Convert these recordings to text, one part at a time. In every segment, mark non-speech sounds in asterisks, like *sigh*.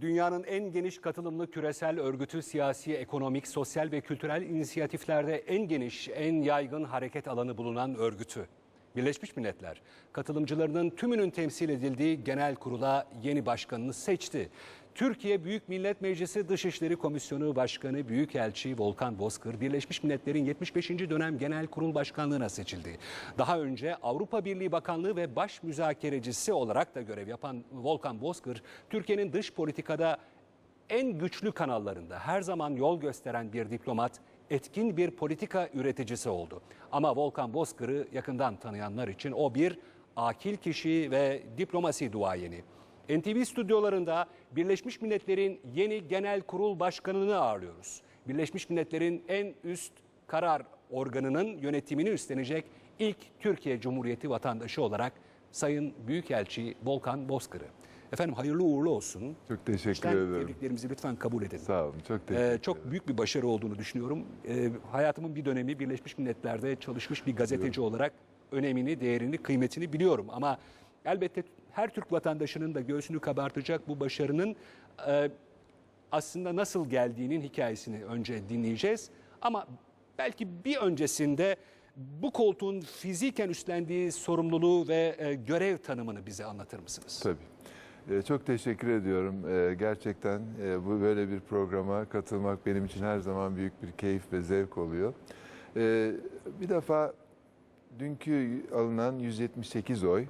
dünyanın en geniş katılımlı küresel örgütü siyasi, ekonomik, sosyal ve kültürel inisiyatiflerde en geniş, en yaygın hareket alanı bulunan örgütü. Birleşmiş Milletler, katılımcılarının tümünün temsil edildiği genel kurula yeni başkanını seçti. Türkiye Büyük Millet Meclisi Dışişleri Komisyonu Başkanı Büyükelçi Volkan Bozkır, Birleşmiş Milletler'in 75. dönem genel kurul başkanlığına seçildi. Daha önce Avrupa Birliği Bakanlığı ve baş müzakerecisi olarak da görev yapan Volkan Bozkır, Türkiye'nin dış politikada en güçlü kanallarında her zaman yol gösteren bir diplomat, etkin bir politika üreticisi oldu. Ama Volkan Bozkır'ı yakından tanıyanlar için o bir akil kişi ve diplomasi duayeni. NTV stüdyolarında Birleşmiş Milletler'in yeni genel kurul başkanını ağırlıyoruz. Birleşmiş Milletler'in en üst karar organının yönetimini üstlenecek ilk Türkiye Cumhuriyeti vatandaşı olarak Sayın Büyükelçi Volkan Bozkır'ı. Efendim hayırlı uğurlu olsun. Çok teşekkür İçten ederim. tebriklerimizi lütfen kabul edin. Sağ olun. Çok teşekkür Ee, ederim. çok büyük bir başarı olduğunu düşünüyorum. Ee, hayatımın bir dönemi Birleşmiş Milletler'de çalışmış bir gazeteci olarak önemini, değerini, kıymetini biliyorum. Ama elbette her Türk vatandaşının da göğsünü kabartacak bu başarının e, aslında nasıl geldiğinin hikayesini önce dinleyeceğiz. Ama belki bir öncesinde bu koltuğun fiziken üstlendiği sorumluluğu ve e, görev tanımını bize anlatır mısınız? Tabii. Ee, Çok teşekkür ediyorum. Ee, Gerçekten e, bu böyle bir programa katılmak benim için her zaman büyük bir keyif ve zevk oluyor. Bir defa dünkü alınan 178 oy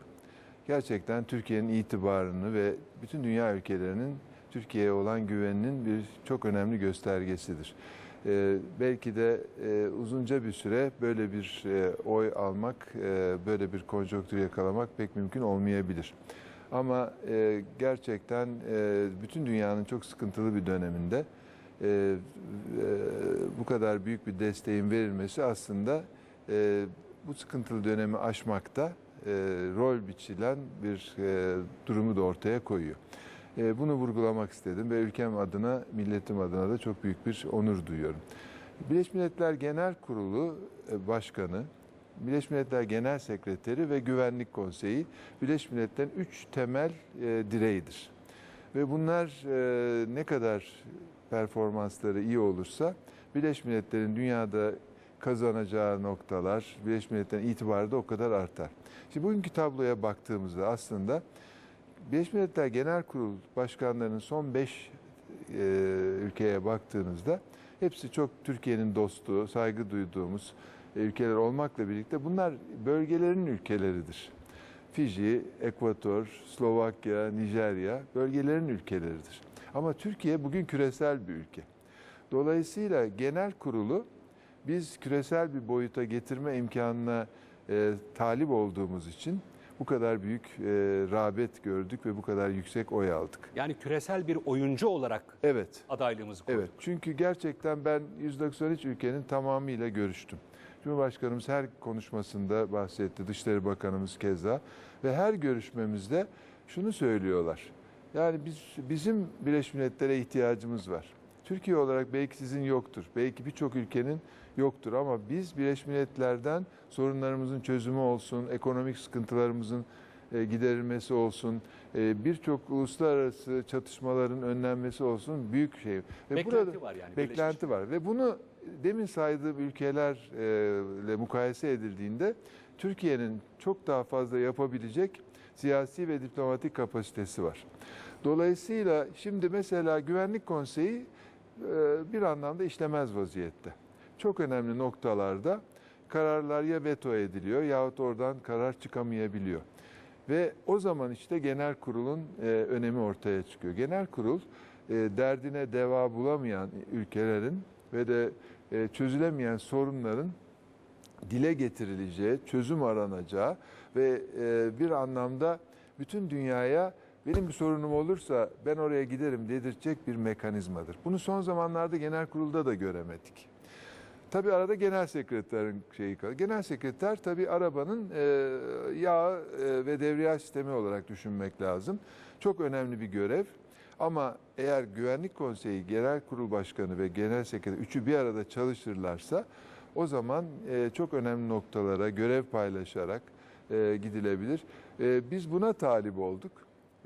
gerçekten Türkiye'nin itibarını ve bütün dünya ülkelerinin Türkiye'ye olan güveninin bir çok önemli göstergesidir. Ee, belki de e, uzunca bir süre böyle bir e, oy almak, e, böyle bir konjonktür yakalamak pek mümkün olmayabilir. Ama e, gerçekten e, bütün dünyanın çok sıkıntılı bir döneminde e, e, bu kadar büyük bir desteğin verilmesi aslında e, bu sıkıntılı dönemi aşmakta e, rol biçilen bir e, durumu da ortaya koyuyor. E, bunu vurgulamak istedim ve ülkem adına, milletim adına da çok büyük bir onur duyuyorum. Birleşmiş Milletler Genel Kurulu e, Başkanı, Birleşmiş Milletler Genel Sekreteri ve Güvenlik Konseyi Birleşmiş Milletler'in üç temel e, direğidir. Ve bunlar e, ne kadar performansları iyi olursa Birleşmiş Milletler'in dünyada kazanacağı noktalar, Birleşmiş Milletler'in itibarı da o kadar artar. Şimdi bugünkü tabloya baktığımızda aslında Birleşmiş Milletler Genel Kurul başkanlarının son 5 ülkeye baktığınızda hepsi çok Türkiye'nin dostu, saygı duyduğumuz e, ülkeler olmakla birlikte bunlar bölgelerin ülkeleridir. Fiji, Ekvator, Slovakya, Nijerya bölgelerin ülkeleridir. Ama Türkiye bugün küresel bir ülke. Dolayısıyla genel kurulu biz küresel bir boyuta getirme imkanına e, talip olduğumuz için bu kadar büyük e, rağbet gördük ve bu kadar yüksek oy aldık. Yani küresel bir oyuncu olarak Evet. adaylığımızı koyduk. Evet çünkü gerçekten ben 193 ülkenin tamamıyla görüştüm. Cumhurbaşkanımız her konuşmasında bahsetti, Dışişleri Bakanımız keza ve her görüşmemizde şunu söylüyorlar. Yani biz bizim Birleşmiş Milletler'e ihtiyacımız var. Türkiye olarak belki sizin yoktur, belki birçok ülkenin yoktur ama biz Birleşmiş Milletler'den sorunlarımızın çözümü olsun, ekonomik sıkıntılarımızın e, giderilmesi olsun, e, birçok uluslararası çatışmaların önlenmesi olsun büyük şey. Ve Beklenti var yani, Beklenti var ve bunu demin saydığım ülkelerle mukayese edildiğinde Türkiye'nin çok daha fazla yapabilecek siyasi ve diplomatik kapasitesi var. Dolayısıyla şimdi mesela Güvenlik Konseyi e, bir anlamda işlemez vaziyette. Çok önemli noktalarda kararlar ya veto ediliyor yahut oradan karar çıkamayabiliyor. Ve o zaman işte genel kurulun e, önemi ortaya çıkıyor. Genel kurul e, derdine deva bulamayan ülkelerin ve de e, çözülemeyen sorunların dile getirileceği, çözüm aranacağı ve e, bir anlamda bütün dünyaya benim bir sorunum olursa ben oraya giderim dedirtecek bir mekanizmadır. Bunu son zamanlarda genel kurulda da göremedik. Tabii arada genel sekreterin şeyi kalır. Genel sekreter tabii arabanın e, yağ e, ve devriyaj sistemi olarak düşünmek lazım. Çok önemli bir görev. Ama eğer Güvenlik Konseyi, Genel Kurul Başkanı ve Genel Sekreter üçü bir arada çalışırlarsa o zaman e, çok önemli noktalara görev paylaşarak e, gidilebilir. E, biz buna talip olduk.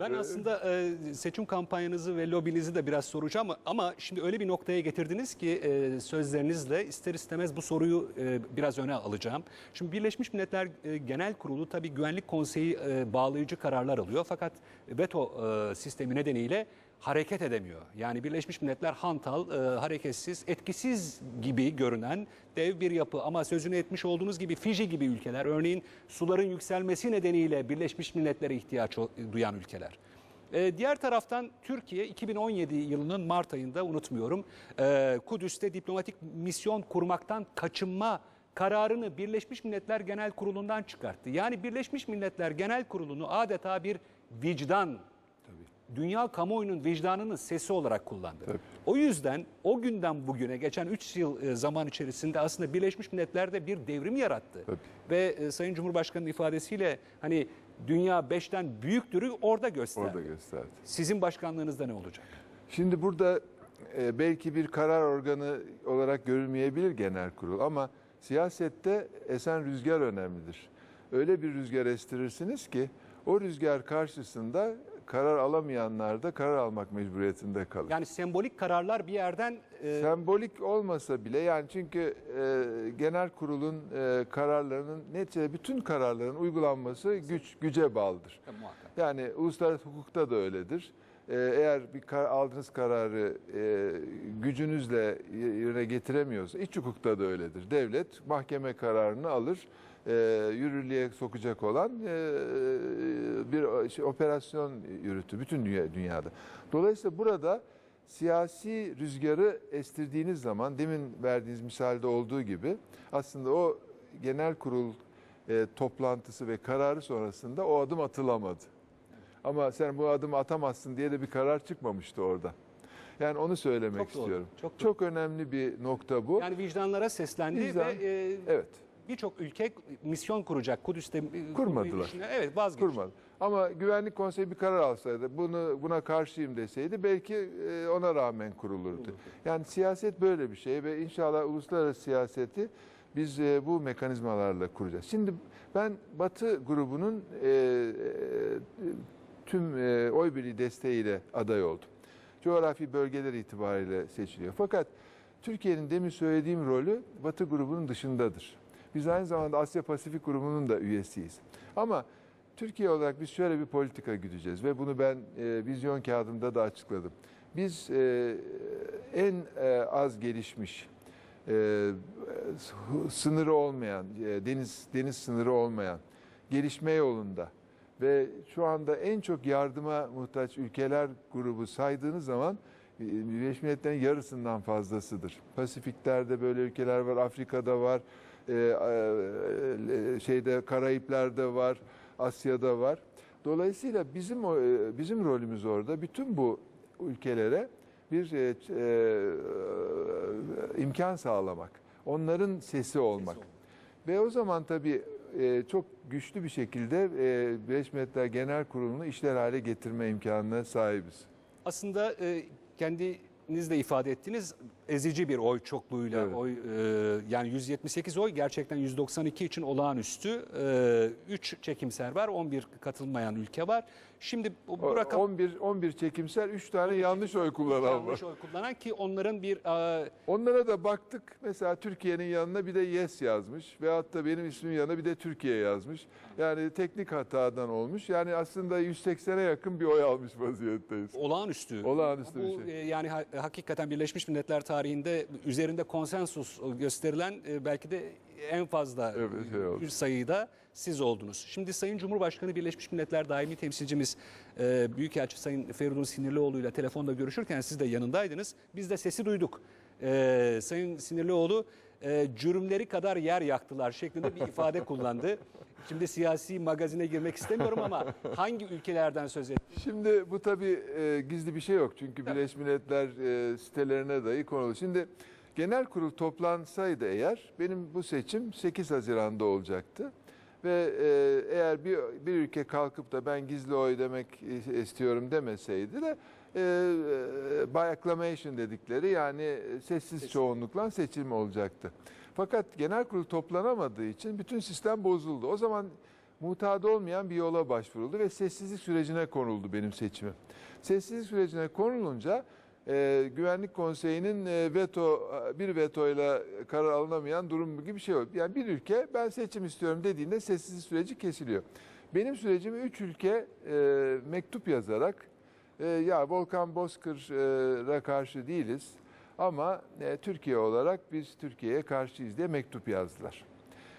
Ben Ee, aslında e, seçim kampanyanızı ve lobinizi de biraz soracağım ama, ama şimdi öyle bir noktaya getirdiniz ki e, sözlerinizle ister istemez bu soruyu e, biraz öne alacağım. Şimdi Birleşmiş Milletler e, Genel Kurulu tabii Güvenlik Konseyi e, bağlayıcı kararlar alıyor fakat veto e, sistemi nedeniyle hareket edemiyor. Yani Birleşmiş Milletler hantal, e, hareketsiz, etkisiz gibi görünen dev bir yapı ama sözünü etmiş olduğunuz gibi Fiji gibi ülkeler örneğin suların yükselmesi nedeniyle Birleşmiş Milletler'e ihtiyaç o- duyan ülkeler. E, diğer taraftan Türkiye 2017 yılının Mart ayında unutmuyorum e, Kudüs'te diplomatik misyon kurmaktan kaçınma kararını Birleşmiş Milletler Genel Kurulu'ndan çıkarttı. Yani Birleşmiş Milletler Genel Kurulu'nu adeta bir vicdan dünya kamuoyunun vicdanının sesi olarak kullandı. O yüzden o günden bugüne geçen 3 yıl e, zaman içerisinde aslında Birleşmiş Milletler'de bir devrim yarattı. Tabii. Ve e, Sayın Cumhurbaşkanı'nın ifadesiyle hani dünya 5'ten büyüktürü orada gösterdi. Orada gösterdi. Sizin başkanlığınızda ne olacak? Şimdi burada e, belki bir karar organı olarak görülmeyebilir genel kurul ama siyasette esen rüzgar önemlidir. Öyle bir rüzgar estirirsiniz ki o rüzgar karşısında karar alamayanlar da karar almak mecburiyetinde kalır. Yani sembolik kararlar bir yerden e, Sembolik olmasa bile yani çünkü e, genel kurulun e, kararlarının neticede bütün kararların uygulanması güç güce bağlıdır. muhakkak. Yani uluslararası hukukta da öyledir. Ee, Eğer bir kar, aldığınız kararı e, gücünüzle yerine getiremiyorsa, iç hukukta da öyledir. Devlet mahkeme kararını alır, e, yürürlüğe sokacak olan e, bir şey, operasyon yürütür bütün dünya, dünyada. Dolayısıyla burada siyasi rüzgarı estirdiğiniz zaman, demin verdiğiniz misalde olduğu gibi aslında o genel kurul e, toplantısı ve kararı sonrasında o adım atılamadı. Ama sen bu adımı atamazsın diye de bir karar çıkmamıştı orada. Yani onu söylemek Çok doğru, istiyorum. çok Çok, doğru. önemli bir nokta bu. Yani vicdanlara seslendi Vicdan, ve e, evet. Birçok ülke misyon kuracak Kudüs'te. e, Kurmadılar. Evet vazgeçti. Kurmadı. Ama Güvenlik Konseyi bir karar alsaydı, bunu buna karşıyım deseydi belki e, ona rağmen kurulurdu. Yani siyaset böyle bir şey ve inşallah uluslararası siyaseti biz e, bu mekanizmalarla kuracağız. Şimdi ben Batı grubunun tüm oy birliği desteğiyle aday oldum. Coğrafi bölgeler itibariyle seçiliyor. Fakat Türkiye'nin demin söylediğim rolü Batı grubunun dışındadır. Biz aynı zamanda Asya Pasifik grubunun da üyesiyiz. Ama Türkiye olarak biz şöyle bir politika güdeceğiz ve bunu ben e, vizyon kağıdımda da açıkladım. Biz e, en e, az gelişmiş, e, sınırı olmayan, e, deniz deniz sınırı olmayan, gelişme yolunda ve şu anda en çok yardıma muhtaç ülkeler grubu saydığınız zaman e, Birleşmiş Milletler'in yarısından fazlasıdır. Pasifikler'de böyle ülkeler var, Afrika'da var, e, e, şeyde Karayipler'de var, Asya'da var. Dolayısıyla bizim e, bizim rolümüz orada bütün bu ülkelere bir e, e, imkan sağlamak, onların sesi olmak. Ve o zaman tabii e, çok güçlü bir şekilde e, Birleşmiş Milletler Genel Kurulu'nu işler hale getirme imkanına sahibiz. Aslında e, kendiniz de ifade ettiniz ezici bir oy çokluğuyla Evet. oy e, yani 178 oy gerçekten 192 için olağanüstü. 3 çekimser var, 11 katılmayan ülke var. Şimdi bu, O- rakam 11 11 çekimsel 3 tane yanlış oy kullanan var. yanlış oy kullanan ki onların bir e, Onlara da baktık. Mesela Türkiye'nin yanına bir de yes yazmış. Veyahut da benim ismin yanına bir de Türkiye yazmış. Yani teknik hatadan olmuş. Yani aslında 180'e yakın bir oy almış vaziyetteyiz. olağanüstü. Olağanüstü bir Bu, şey. e, Yani ha- hakikaten Birleşmiş Milletler tarihinde üzerinde konsensus gösterilen e, belki de en fazla Evet, bir sayıda siz oldunuz. Şimdi Sayın Cumhurbaşkanı Birleşmiş Milletler daimi temsilcimiz e, Büyükelçi Sayın Feridun Sinirlioğlu ile telefonda görüşürken siz de yanındaydınız. Biz de sesi duyduk. E, Sayın Sinirlioğlu e, cürümleri kadar yer yaktılar şeklinde bir ifade *laughs* kullandı. Şimdi siyasi magazine girmek istemiyorum ama hangi ülkelerden söz etti? Şimdi bu tabii e, gizli bir şey yok. Çünkü Birleşmiş Milletler e, sitelerine dahi konulu. Şimdi genel kurul toplansaydı eğer benim bu seçim 8 Haziran'da olacaktı. Ve e, eğer bir, bir ülke kalkıp da ben gizli oy demek istiyorum demeseydi de e, e, by acclamation dedikleri yani sessiz çoğunlukla seçim olacaktı. Fakat genel kurul toplanamadığı için bütün sistem bozuldu. O zaman mutat olmayan bir yola başvuruldu ve sessizlik sürecine konuldu benim seçimim. Sessizlik sürecine konulunca e, Güvenlik Konseyi'nin e, veto bir vetoyla karar alınamayan durum gibi bir şey oldu. Yani bir ülke ben seçim istiyorum dediğinde sessizlik süreci kesiliyor. Benim sürecimi üç ülke e, mektup yazarak e, ya Volkan Bozkır'a karşı değiliz ama e, Türkiye olarak biz Türkiye'ye karşıyız diye mektup yazdılar.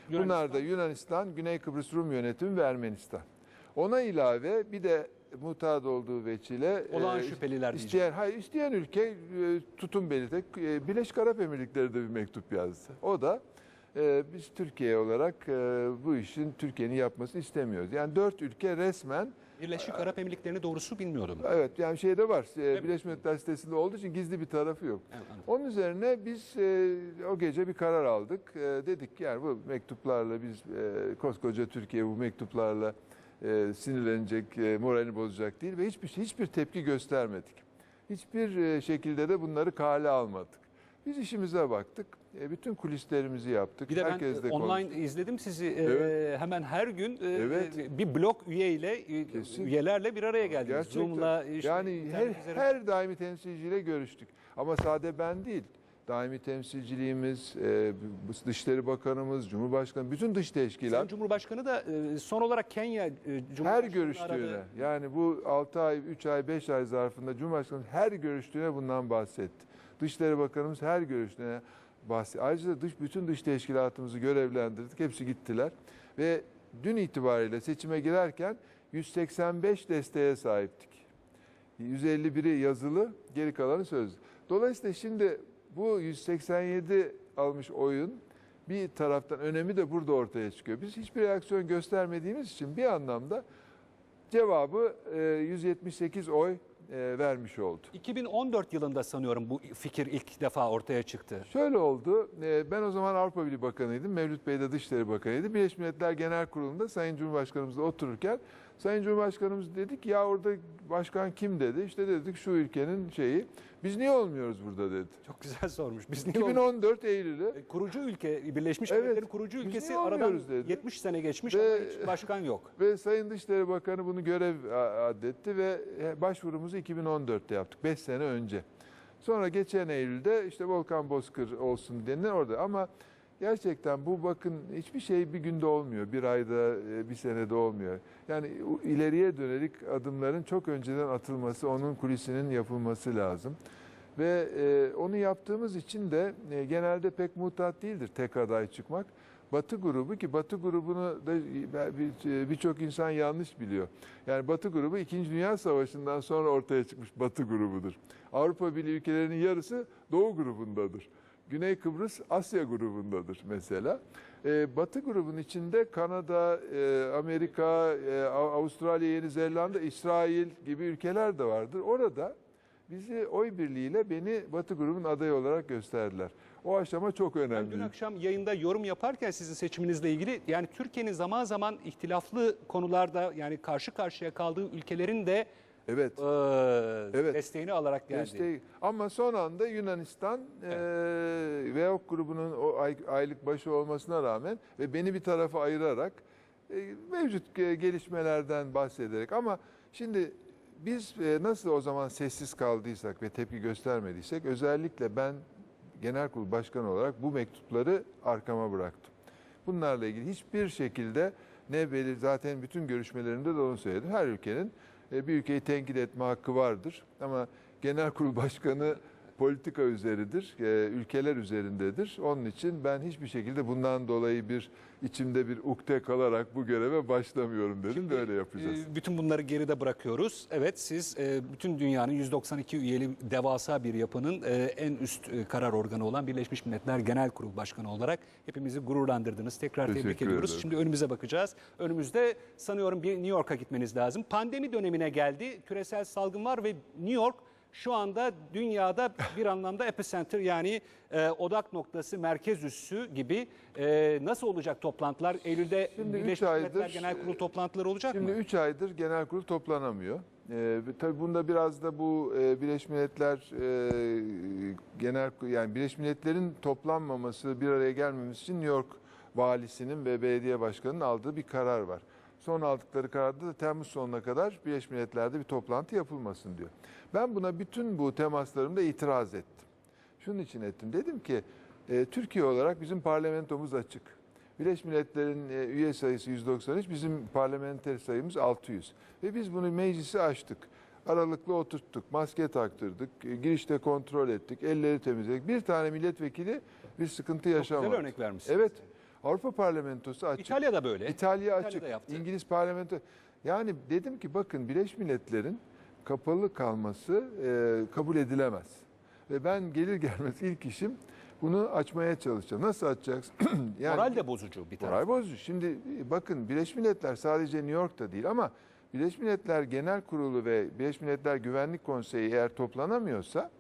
Bunlar da Yunanistan, Güney Kıbrıs Rum Yönetimi ve Ermenistan. Ona ilave bir de mutat olduğu veçile Olağan e, şüpheliler diyeceğim. isteyen, hayır, isteyen ülke e, tutum belirterek e, Birleşik Arap Emirlikleri de bir mektup yazdı. O da e, biz Türkiye olarak e, bu işin Türkiye'nin yapmasını istemiyoruz. Yani dört ülke resmen Birleşik Arap Emirlikleri'ni doğrusu bilmiyordum. evet yani şeyde var. Evet. Birleşmiş Milletler sitesinde olduğu için gizli bir tarafı yok. Evet, anladım. Onun üzerine biz e, o gece bir karar aldık. E, dedik yani bu mektuplarla biz e, koskoca Türkiye bu mektuplarla e, sinirlenecek, e, moralini bozacak değil ve hiçbir hiçbir tepki göstermedik. Hiçbir e, şekilde de bunları kale almadık. Biz işimize baktık. E, bütün kulislerimizi yaptık. Bir de ben Herkesle e, online konuştuk. izledim sizi. E, Evet. hemen her gün e, Evet. bir blok üyeyle Kesin. üyelerle bir araya geldiniz. Gerçekten. Zoom'la işte yani her, her daimi temsilciyle görüştük. Ama sade ben değil. Daimi temsilciliğimiz, e, Dışişleri Bakanımız, Cumhurbaşkanı, bütün dış Sayın teşkilat Cumhurbaşkanı da e, son olarak Kenya e, her Cumhurbaşkanı'nı görüştüğüne aradı. yani bu 6 ay, 3 ay, 5 ay zarfında Cumhurbaşkanı her görüştüğüne bundan bahsetti. Dışişleri Bakanımız her görüştüğüne bahsetti. Ayrıca da dış, bütün dış teşkilatımızı görevlendirdik. Hepsi gittiler. Ve dün itibariyle seçime girerken 185 desteğe sahiptik. 151'i yazılı, geri kalanı sözlü. Dolayısıyla şimdi bu 187 almış oyun bir taraftan önemi de burada ortaya çıkıyor. Biz hiçbir reaksiyon göstermediğimiz için bir anlamda cevabı e, 178 oy e, vermiş oldu. 2014 yılında sanıyorum bu fikir ilk defa ortaya çıktı. Şöyle oldu. e, Ben o zaman Avrupa Birliği Bakanıydım. Mevlüt Bey de Dışişleri Bakanıydı. Birleşmiş Milletler Genel Kurulu'nda Sayın Cumhurbaşkanımızla otururken Sayın Cumhurbaşkanımız dedik ya orada başkan kim dedi. İşte dedik şu ülkenin şeyi. Biz niye olmuyoruz burada dedi. Çok güzel sormuş. Biz niye olmuyoruz? 2014 Eylül'ü E, Kurucu ülke, Birleşmiş Evet. Milletler'in kurucu ülkesi aradan dedi. 70 sene geçmiş Ve- ama hiç başkan yok. Ve Sayın Dışişleri Bakanı bunu görev addetti ve e, başvurumuzu 2014'te yaptık. 5 sene önce. Sonra geçen Eylül'de işte Volkan Bozkır olsun denilen orada ama gerçekten bu bakın hiçbir şey bir günde olmuyor. Bir ayda, e, bir senede olmuyor. Yani ileriye dönelik adımların çok önceden atılması, onun kulisinin yapılması lazım. Ve e, onu yaptığımız için de e, genelde pek mutat değildir tek aday çıkmak. Batı grubu ki Batı grubunu da bir- birçok insan yanlış biliyor. Yani Batı grubu 2. Dünya Savaşı'ndan sonra ortaya çıkmış Batı grubudur. Avrupa Birliği ülkelerinin yarısı Doğu grubundadır. Güney Kıbrıs Asya grubundadır mesela. Ee, Batı grubun içinde Kanada, e, Amerika, e, Av- Avustralya, Yeni Zelanda, İsrail gibi ülkeler de vardır. Orada bizi oy birliğiyle beni Batı grubun adayı olarak gösterdiler. O aşama çok Ben önemli. dün akşam yayında yorum yaparken sizin seçiminizle ilgili yani Türkiye'nin zaman zaman ihtilaflı konularda yani karşı karşıya kaldığı ülkelerin de Evet. e, Evet. desteğini alarak geldi. Desteği. Ama son anda Yunanistan Evet. eee VEOK grubunun o ay- aylık başı olmasına rağmen ve beni bir tarafa ayırarak e, mevcut e, gelişmelerden bahsederek ama şimdi biz e, nasıl o zaman sessiz kaldıysak ve tepki göstermediysek özellikle ben genel kurul başkanı olarak bu mektupları arkama bıraktım. Bunlarla ilgili hiçbir şekilde ne belir zaten bütün görüşmelerimde de onu söyledim. Her ülkenin e, bir ülkeyi tenkit etme hakkı vardır. Ama genel kurul başkanı politika üzeridir, e, ülkeler üzerindedir. Onun için ben hiçbir şekilde bundan dolayı bir içimde bir ukde kalarak bu göreve başlamıyorum dedim. Böyle yapacağız. E, Bütün bunları geride bırakıyoruz. Evet siz e, bütün dünyanın 192 üyeli devasa bir yapının e, en üst e, karar organı olan Birleşmiş Milletler Genel Kurulu Başkanı olarak hepimizi gururlandırdınız. Tekrar tebrik Teşekkür ediyoruz. ederim. Şimdi önümüze bakacağız. Önümüzde sanıyorum bir New York'a gitmeniz lazım. Pandemi dönemine geldi. Küresel salgın var ve New York şu anda dünyada bir anlamda epicenter yani e, odak noktası, merkez üssü gibi. E, nasıl olacak toplantılar? Eylül'de Şimdi Birleşmiş Milletler aydır, Genel Kurulu toplantıları olacak Şimdi mı? 3 aydır genel kurul toplanamıyor. Ee, tabii bunda biraz da bu e, Birleşmiş Milletler e, genel yani Birleşmiş Milletler'in toplanmaması, bir araya gelmemesi için New York valisinin ve belediye başkanının aldığı bir karar var. Son aldıkları kararda da Temmuz sonuna kadar Birleşmiş Milletler'de bir toplantı yapılmasın diyor. Ben buna bütün bu temaslarımda itiraz ettim. Şunun için ettim. Dedim ki e, Türkiye olarak bizim parlamentomuz açık. Birleşmiş Milletler'in e, üye sayısı 193, bizim parlamenter sayımız 600. Ve biz bunu meclisi açtık. Aralıklı oturttuk, maske taktırdık, e, girişte kontrol ettik, elleri temizledik. Bir tane milletvekili bir sıkıntı Çok yaşamadı. güzel örnek vermişsiniz. Evet. Avrupa Parlamentosu açık. İtalya'da böyle. İtalya İtalya'da açık. yaptı. İngiliz parlamento. Yani dedim ki bakın Birleşmiş Milletler'in kapalı kalması e, kabul edilemez. Ve ben gelir gelmez ilk işim bunu açmaya çalışacağım. Nasıl açacaksın? *clears throat* yani, Moral de bozucu bir taraf. Moral bozucu. Şimdi e, bakın Birleşmiş Milletler sadece New York'ta değil ama Birleşmiş Milletler Genel Kurulu ve Birleşmiş Milletler Güvenlik Konseyi eğer toplanamıyorsa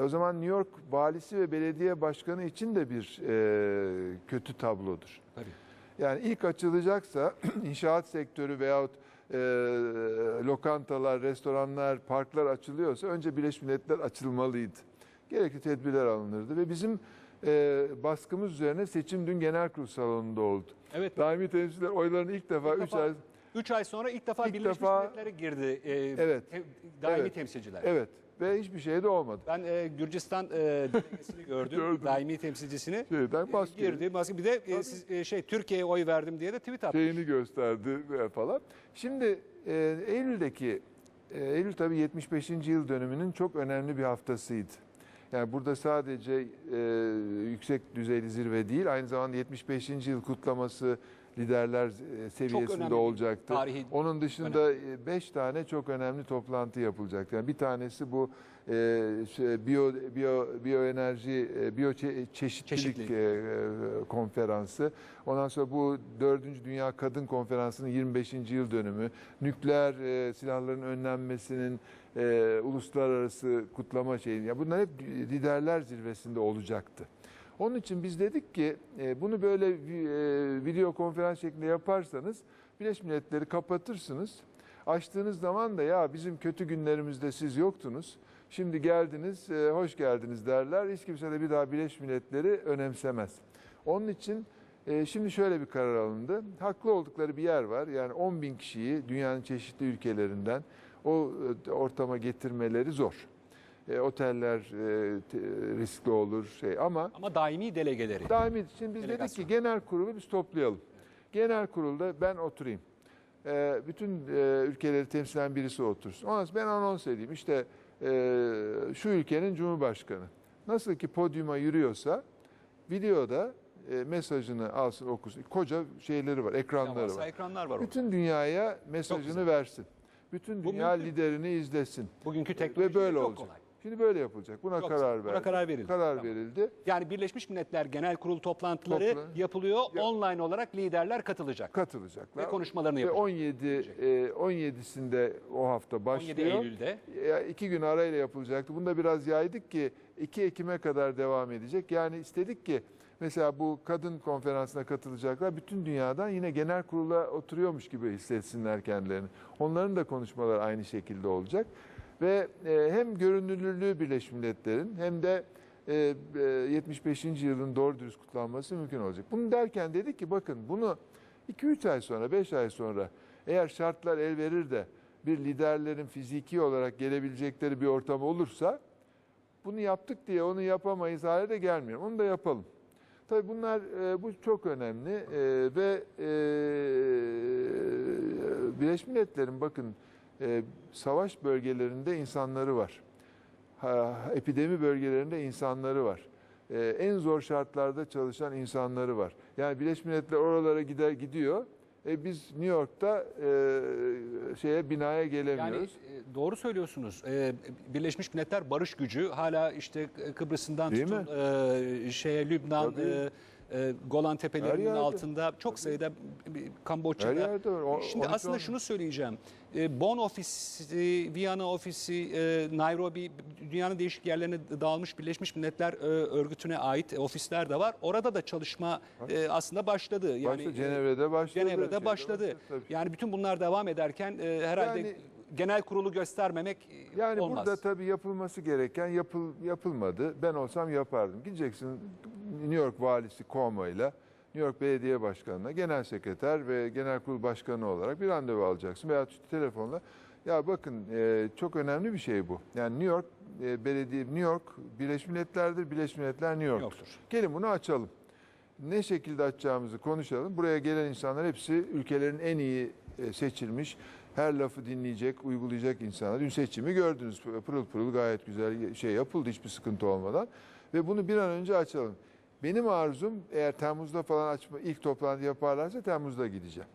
o zaman New York valisi ve belediye başkanı için de bir e, kötü tablodur. Tabii. Yani ilk açılacaksa *clears throat* inşaat sektörü veyahut e, lokantalar, restoranlar, parklar açılıyorsa önce Birleşmiş Milletler açılmalıydı. Gerekli tedbirler alınırdı ve bizim e, baskımız üzerine seçim dün genel kurul salonunda oldu. Evet. Daimi temsilciler oylarını ilk defa İlk 3 defa- ay... 3 ay sonra ilk defa İlk Birleşmiş defa- Milletler'e girdi e, Evet. te- daimi Evet. temsilciler. Evet ve hiçbir şey de olmadı. Ben e, Gürcistan e, delegesini gördüm, *laughs* Gördüm. daimi temsilcisini. Şeyden E, maske girdi, maske. Bir de e, siz, e, şey Türkiye'ye oy verdim diye de tweet attı. şeyini gösterdi falan. Şimdi e, Eylül'deki e, Eylül tabii 75. yıl dönümünün çok önemli bir haftasıydı. Yani burada sadece e, yüksek düzeyli zirve değil, aynı zamanda 75. yıl kutlaması liderler e, seviyesinde olacaktı. tarihi Onun dışında 5 tane çok önemli toplantı yapılacak. Yani bir tanesi bu e, şey, biyo biyo biyoenerji e, biyoçeşitlilik Çeşitlilik. e, e, konferansı. Ondan sonra bu 4. Dünya Kadın Konferansı'nın 25. yıl dönümü, nükleer e, silahların önlenmesinin e, uluslararası kutlama şeyi. Ya bunlar hep liderler zirvesinde olacaktı. Onun için biz dedik ki e, bunu böyle e, video konferans şeklinde yaparsanız Birleşmiş Milletleri kapatırsınız. Açtığınız zaman da ya bizim kötü günlerimizde siz yoktunuz. Şimdi geldiniz, e, hoş geldiniz derler. Hiç kimse de bir daha Birleşmiş Milletleri önemsemez. Onun için şimdi şöyle bir karar alındı. Haklı oldukları bir yer var. Yani 10 bin kişiyi dünyanın çeşitli ülkelerinden o ortama getirmeleri zor. E, oteller e, te- riskli olur şey ama Ama daimi delegeleri. Daimi. Şimdi biz dedik Delegasyon. ki genel kurulu biz toplayalım. Genel kurulda ben oturayım. Ee, bütün e, ülkeleri temsilen birisi otursun. Ondan sonra ben anons edeyim. İşte e, şu ülkenin cumhurbaşkanı. Nasıl ki podyuma yürüyorsa videoda e, mesajını alsın okusun. Koca şeyleri var, ekranları var. ekranlar var orada. Bütün dünyaya güzel. mesajını versin. Bütün dünya liderini izlesin. Bugünkü Ve teknoloji böyle çok olacak. kolay. Şimdi böyle yapılacak. Buna Çok karar verildi. Buna karar verildi. Karar Tamam. verildi. Yani Birleşmiş Milletler Genel Kurulu toplantıları Topla- yapılıyor. Ya- Online olarak liderler katılacak. Katılacaklar. Ve konuşmalarını Ve yapacak. 17 e, 17'sinde o hafta 17 başlıyor. Eylül'de. Ya iki gün arayla yapılacaktı. Bunu da biraz yaydık ki 2 Ekim'e kadar devam edecek. Yani istedik ki mesela bu kadın konferansına katılacaklar bütün dünyadan yine genel kurula oturuyormuş gibi hissetsinler kendilerini. Onların da konuşmaları aynı şekilde olacak. Ve e, hem görünürlüğü Birleşmiş Milletler'in hem de e, e, 75. yılın doğru dürüst kutlanması mümkün olacak. Bunu derken dedik ki bakın bunu 2-3 ay sonra, 5 ay sonra eğer şartlar el verir de bir liderlerin fiziki olarak gelebilecekleri bir ortam olursa bunu yaptık diye onu yapamayız hale de gelmiyor. Onu da yapalım. Tabii bunlar e, bu çok önemli E, ve e, Birleşmiş Milletler'in bakın e, savaş bölgelerinde insanları var. Ha, epidemi bölgelerinde insanları var. E, en zor şartlarda çalışan insanları var. Yani Birleşmiş Milletler oralara gider gidiyor. E, biz New York'ta e, şeye binaya gelemiyoruz. Yani e, doğru söylüyorsunuz. E, Birleşmiş Milletler barış gücü hala işte Kıbrıs'ından Değil tutun e, şeye Lübnan, Tabii. e, e, Golan tepelerinin altında çok sayıda Her Kamboçya'da. yerde var. O- Şimdi 12, aslında 10. şunu söyleyeceğim. E, Bonn ofisi, Viyana ofisi, e, Nairobi, dünyanın değişik yerlerine dağılmış Birleşmiş Milletler e, örgütüne ait ofisler de var. Orada da çalışma e, aslında başladı. Yani Başta e, Cenevre'de başladı. Cenevre'de başladı. tabii. Yani bütün bunlar devam ederken e, herhalde Yani- genel kurulu göstermemek e, Yani olmaz. burada tabii yapılması gereken yapıl, yapılmadı. Ben olsam yapardım. Gideceksin New York valisi Cuomo ile New York Belediye Başkanı'na genel sekreter ve genel kurul başkanı olarak bir randevu alacaksın veya telefonla. Ya bakın e, çok önemli bir şey bu. Yani New York e, Belediye New York Birleşmiş Milletler'dir. Birleşmiş Milletler New York'tur. Yoktur. Gelin bunu açalım. Ne şekilde açacağımızı konuşalım. Buraya gelen insanlar hepsi ülkelerin en iyi e, seçilmiş, her lafı dinleyecek, uygulayacak insanlar. Dün seçimi gördünüz. Pırıl pırıl gayet güzel şey yapıldı hiçbir sıkıntı olmadan. Ve bunu bir an önce açalım. Benim arzum eğer Temmuz'da falan açma ilk toplantı yaparlarsa Temmuz'da gideceğim.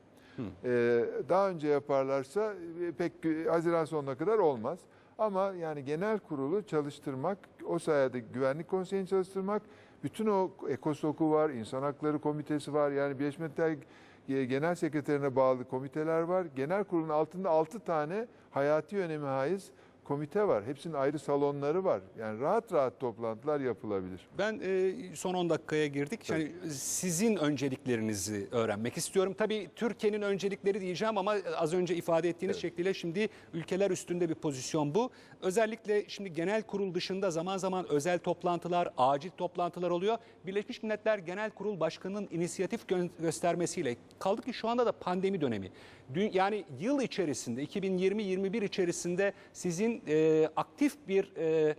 Ee, daha önce yaparlarsa e, pek Haziran sonuna kadar olmaz. Ama yani genel kurulu çalıştırmak, o sayede güvenlik konseyini çalıştırmak, bütün o ECOSOC'u var, insan hakları komitesi var. Yani Birleşmiş Milletler Genel Sekreterine bağlı komiteler var. Genel kurulun altında 6 tane hayati önemi haiz komite var. Hepsinin ayrı salonları var. Yani rahat rahat toplantılar yapılabilir. Ben e, son 10 dakikaya girdik. Yani sizin önceliklerinizi öğrenmek istiyorum. Tabii Türkiye'nin öncelikleri diyeceğim ama az önce ifade ettiğiniz şekliyle şimdi ülkeler üstünde bir pozisyon bu. Özellikle şimdi genel kurul dışında zaman zaman özel toplantılar, acil toplantılar oluyor. Birleşmiş Milletler Genel Kurul Başkanı'nın inisiyatif gö- göstermesiyle kaldı ki şu anda da pandemi dönemi. Dün, yani yıl içerisinde 2020-21 içerisinde sizin e, aktif bir e,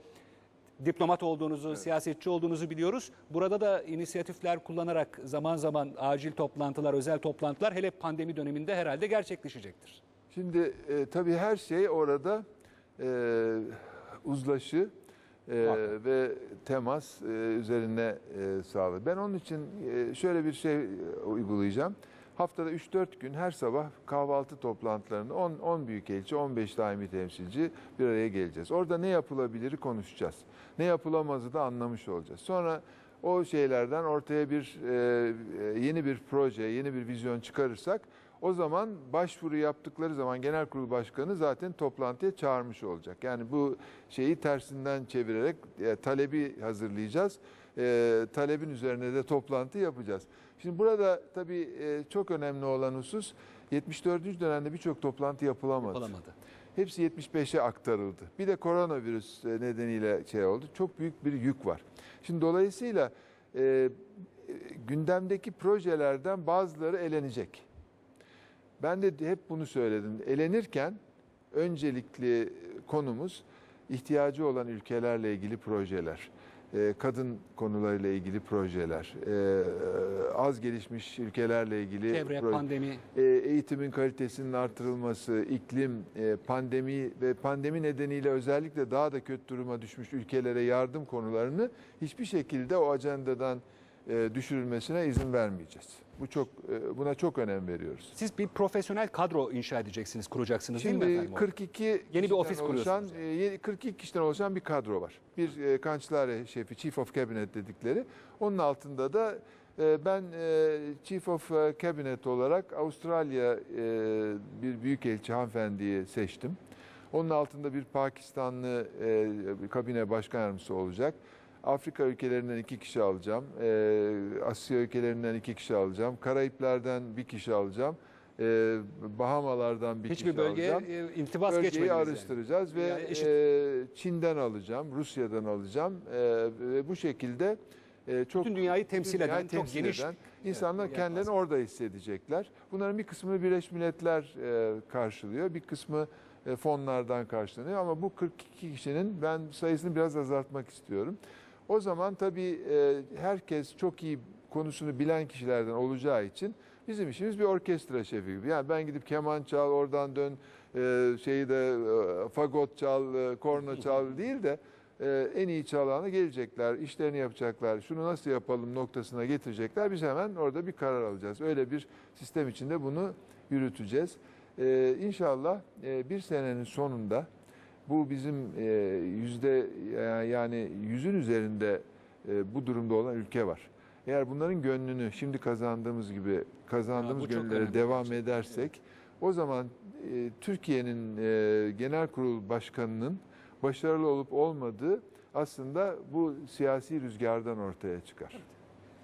diplomat olduğunuzu, siyasetçi olduğunuzu biliyoruz. Burada da inisiyatifler kullanarak zaman zaman acil toplantılar, özel toplantılar hele pandemi döneminde herhalde gerçekleşecektir. Şimdi e, tabii her şey orada e, uzlaşı e, ve temas e, üzerine e, sağlı. Ben onun için e, şöyle bir şey uygulayacağım. Haftada 3-4 gün her sabah kahvaltı toplantılarında 10, 10 büyükelçi, 15 daimi temsilci bir araya geleceğiz. Orada ne yapılabilir konuşacağız. Ne yapılamazı da anlamış olacağız. Sonra o şeylerden ortaya bir e, e, yeni bir proje, yeni bir vizyon çıkarırsak o zaman başvuru yaptıkları zaman genel kurul başkanı zaten toplantıya çağırmış olacak. Yani bu şeyi tersinden çevirerek e, talebi hazırlayacağız. E, talebin üzerine de toplantı yapacağız. Şimdi burada tabii e, çok önemli olan husus 74. dönemde birçok toplantı yapılamadı. Yapılamadı. Hepsi 75'e aktarıldı. Bir de koronavirüs e, nedeniyle şey oldu. Çok büyük bir yük var. Şimdi dolayısıyla e, e, gündemdeki projelerden bazıları elenecek. Ben de hep bunu söyledim. Elenirken öncelikli konumuz ihtiyacı olan ülkelerle ilgili projeler. e, Kadın konularıyla ilgili projeler, e, az gelişmiş ülkelerle ilgili Çevre, proje- pandemi, e, eğitimin kalitesinin artırılması, iklim, e, pandemi ve pandemi nedeniyle özellikle daha da kötü duruma düşmüş ülkelere yardım konularını hiçbir şekilde o ajandadan düşürülmesine izin vermeyeceğiz. Bu çok e, buna çok önem veriyoruz. siz bir profesyonel kadro inşa edeceksiniz, kuracaksınız değil mi Şimdi efendim? 42 Yeni bir ofis oluşan, e, yeni- 42 kişiden oluşan bir kadro var. Bir e, kançlare şefi, Chief of Cabinet dedikleri. Onun altında da e, ben e, Chief of e, Cabinet olarak Avustralya e, bir büyükelçi hanımefendiyi seçtim. Onun altında bir Pakistanlı e, kabine başkan yardımcısı olacak. Afrika ülkelerinden iki kişi alacağım. E, Asya ülkelerinden iki kişi alacağım. Karayiplerden bir kişi alacağım. E, Bahamalardan bir Hiçbir kişi bölgeye alacağım. e, intibas Bölgeyi geçmediniz yani. araştıracağız ve Yani eşit. e, Çin'den alacağım, Rusya'dan alacağım e, ve bu şekilde e, çok Bütün dünyayı temsil dünyayı eden, çok temsil geniş eden insanlar yer kendilerini orada hissedecekler. Bunların bir kısmını Birleşmiş Milletler e, karşılıyor, bir kısmı e, fonlardan karşılanıyor ama bu 42 kişinin ben sayısını biraz azaltmak istiyorum. O zaman tabii e, herkes çok iyi konusunu bilen kişilerden olacağı için bizim işimiz bir orkestra şefi gibi. Yani ben gidip keman çal, oradan dön, e, şeyi de e, fagot çal, korna *laughs* çal değil de en iyi çalana gelecekler, işlerini yapacaklar, şunu nasıl yapalım noktasına getirecekler. Biz hemen orada bir karar alacağız. Öyle bir sistem içinde bunu yürüteceğiz. İnşallah bir senenin sonunda bu bizim e, yüzde yani yüzün üzerinde e, bu durumda olan ülke var. Eğer bunların gönlünü şimdi kazandığımız gibi kazandığımız Ya gönüllere devam gerçekten. edersek o zaman e, Türkiye'nin e, genel kurul başkanının başarılı olup olmadığı aslında bu siyasi rüzgardan ortaya çıkar.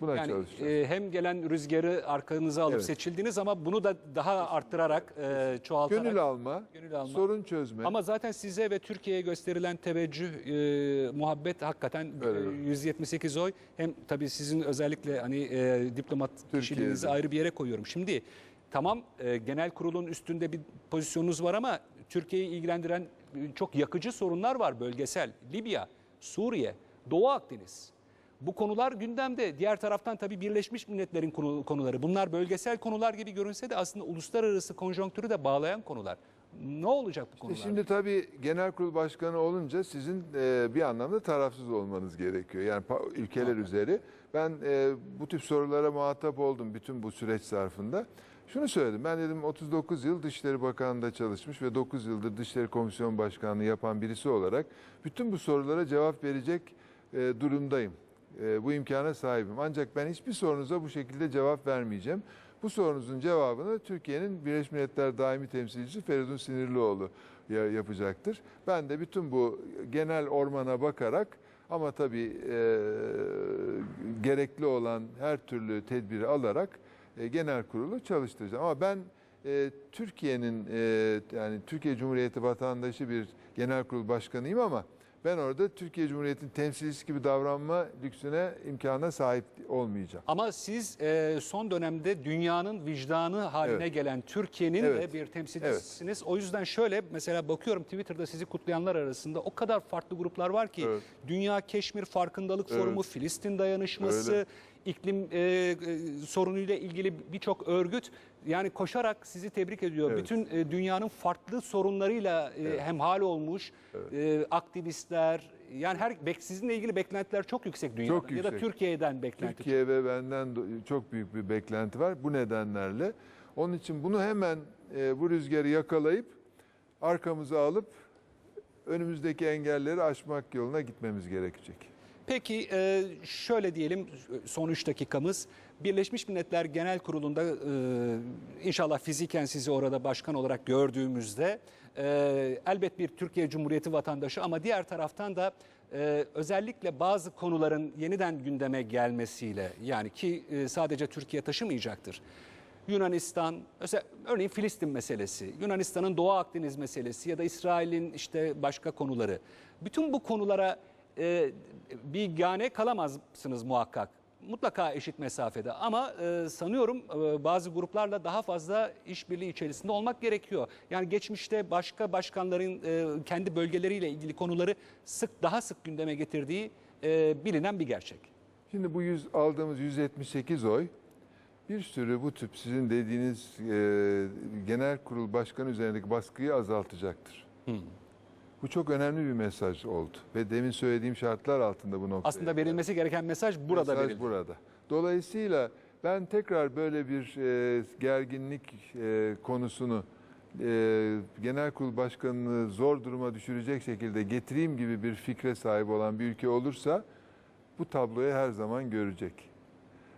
Buna Yani çalışacağız. e, hem gelen rüzgarı arkanıza alıp Evet. seçildiniz ama bunu da daha arttırarak, e, çoğaltarak. Gönül alma, Gönül alma. sorun çözme. Ama zaten size ve Türkiye'ye gösterilen teveccüh, e, muhabbet hakikaten e, Öyle. 178 oy. Hem tabii sizin özellikle hani e, diplomat kişiliğinizi ayrı bir yere koyuyorum. Şimdi tamam e, genel kurulun üstünde bir pozisyonunuz var ama Türkiye'yi ilgilendiren e, çok yakıcı sorunlar var bölgesel. Libya, Suriye, Doğu Akdeniz. Bu konular gündemde. Diğer taraftan tabii Birleşmiş Milletler'in konu- konuları. Bunlar bölgesel konular gibi görünse de aslında uluslararası konjonktürü de bağlayan konular. Ne olacak bu konular? Şimdi tabii genel kurul başkanı olunca sizin e, bir anlamda tarafsız olmanız gerekiyor. Yani ülkeler üzeri. Ben e, bu tip sorulara muhatap oldum bütün bu süreç zarfında. Şunu söyledim. Ben dedim 39 yıl Dışişleri Bakanlığı'nda çalışmış ve 9 yıldır Dışişleri Komisyon Başkanlığı yapan birisi olarak bütün bu sorulara cevap verecek e, durumdayım. E, bu imkana sahibim. Ancak ben hiçbir sorunuza bu şekilde cevap vermeyeceğim. Bu sorunuzun cevabını Türkiye'nin Birleşmiş Milletler Daimi Temsilcisi Feridun Sinirlioğlu ya- yapacaktır. Ben de bütün bu genel ormana bakarak ama tabii e, gerekli olan her türlü tedbiri alarak e, genel kurulu çalıştıracağım. Ama ben e, Türkiye'nin e, yani Türkiye Cumhuriyeti vatandaşı bir genel kurul başkanıyım ama ben orada Türkiye Cumhuriyeti'nin temsilcisi gibi davranma lüksüne, imkanına sahip olmayacağım. Ama siz e, son dönemde dünyanın vicdanı haline Evet. gelen Türkiye'nin Evet. de bir temsilcisiniz. O yüzden şöyle mesela bakıyorum Twitter'da sizi kutlayanlar arasında o kadar farklı gruplar var ki Evet. Dünya Keşmir Farkındalık Evet. Forumu, Filistin Dayanışması, Öyle. İklim e, e, sorunuyla ilgili birçok örgüt yani koşarak sizi tebrik ediyor. Evet. Bütün e, dünyanın farklı sorunlarıyla e, hemhal olmuş e, aktivistler yani her bek- sizinle ilgili beklentiler çok yüksek dünyada Çok ya da yüksek. Türkiye'den beklenti. Türkiye ve benden çok büyük bir beklenti var bu nedenlerle. Onun için bunu hemen e, bu rüzgarı yakalayıp arkamıza alıp önümüzdeki engelleri aşmak yoluna gitmemiz gerekecek. Peki e, şöyle diyelim son 3 dakikamız. Birleşmiş Milletler Genel Kurulu'nda e, inşallah fiziken sizi orada başkan olarak gördüğümüzde e, elbet bir Türkiye Cumhuriyeti vatandaşı ama diğer taraftan da özellikle bazı konuların yeniden gündeme gelmesiyle yani ki sadece Türkiye taşımayacaktır. Yunanistan, örneğin Filistin meselesi, Yunanistan'ın Doğu Akdeniz meselesi ya da İsrail'in işte başka konuları. Bütün bu konulara e, bir gane kalamazsınız muhakkak. Mutlaka eşit mesafede ama e, sanıyorum e, bazı gruplarla daha fazla işbirliği içerisinde olmak gerekiyor. Yani geçmişte başka başkanların e, kendi bölgeleriyle ilgili konuları sık daha sık gündeme getirdiği e, bilinen bir gerçek. Şimdi bu yüz, aldığımız 178 oy bir sürü bu tip sizin dediğiniz e, genel kurul başkanı üzerindeki baskıyı azaltacaktır. Bu çok önemli bir mesaj oldu ve demin söylediğim şartlar altında bu noktaya Aslında verilmesi gereken mesaj burada Mesaj verildi. burada. Dolayısıyla ben tekrar böyle bir e, gerginlik e, konusunu e, genel kurul başkanını zor duruma düşürecek şekilde getireyim gibi bir fikre sahip olan bir ülke olursa bu tabloyu her zaman görecek.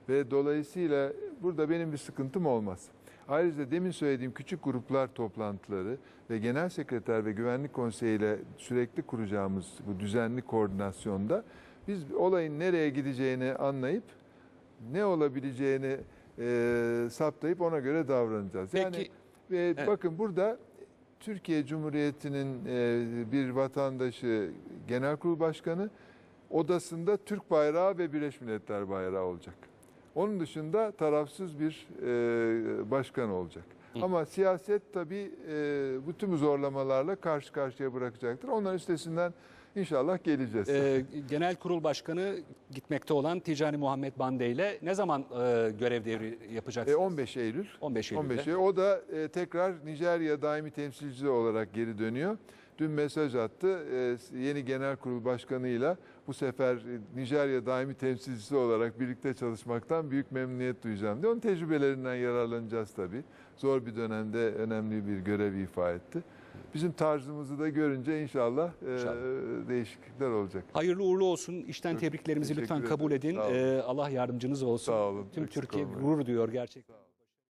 Ve dolayısıyla burada benim bir sıkıntım olmaz. Ayrıca demin söylediğim küçük gruplar toplantıları ve genel sekreter ve güvenlik konseyi ile sürekli kuracağımız bu düzenli koordinasyonda biz olayın nereye gideceğini anlayıp ne olabileceğini e, saptayıp ona göre davranacağız. Yani Peki, ve evet. bakın burada Türkiye Cumhuriyeti'nin e, bir vatandaşı genel kurul başkanı odasında Türk bayrağı ve Birleşmiş Milletler bayrağı olacak. Onun dışında tarafsız bir e, başkan olacak. Ama siyaset tabii e, bu zorlamalarla karşı karşıya bırakacaktır. Onların üstesinden inşallah geleceğiz. Ee, Genel Kurul Başkanı gitmekte olan Ticani Muhammed Bande ile ne zaman e, görev devri E, yapacaksınız? 15 Eylül. 15 Eylül'de. 15 Eylül. O da e, tekrar Nijerya daimi temsilcisi olarak geri dönüyor. Dün mesaj attı. E, yeni genel kurul başkanıyla bu sefer e, Nijerya daimi temsilcisi olarak birlikte çalışmaktan büyük memnuniyet duyacağım diye. Onun tecrübelerinden yararlanacağız tabii. Zor bir dönemde önemli bir görev ifa etti. Bizim tarzımızı da görünce inşallah, e, İnşallah. değişiklikler olacak. Hayırlı uğurlu olsun. İşten Çok tebriklerimizi lütfen kabul edin. Ee, Allah yardımcınız olsun. Sağ olun. Tüm Eksik Türkiye olmayın. gurur duyuyor gerçekten.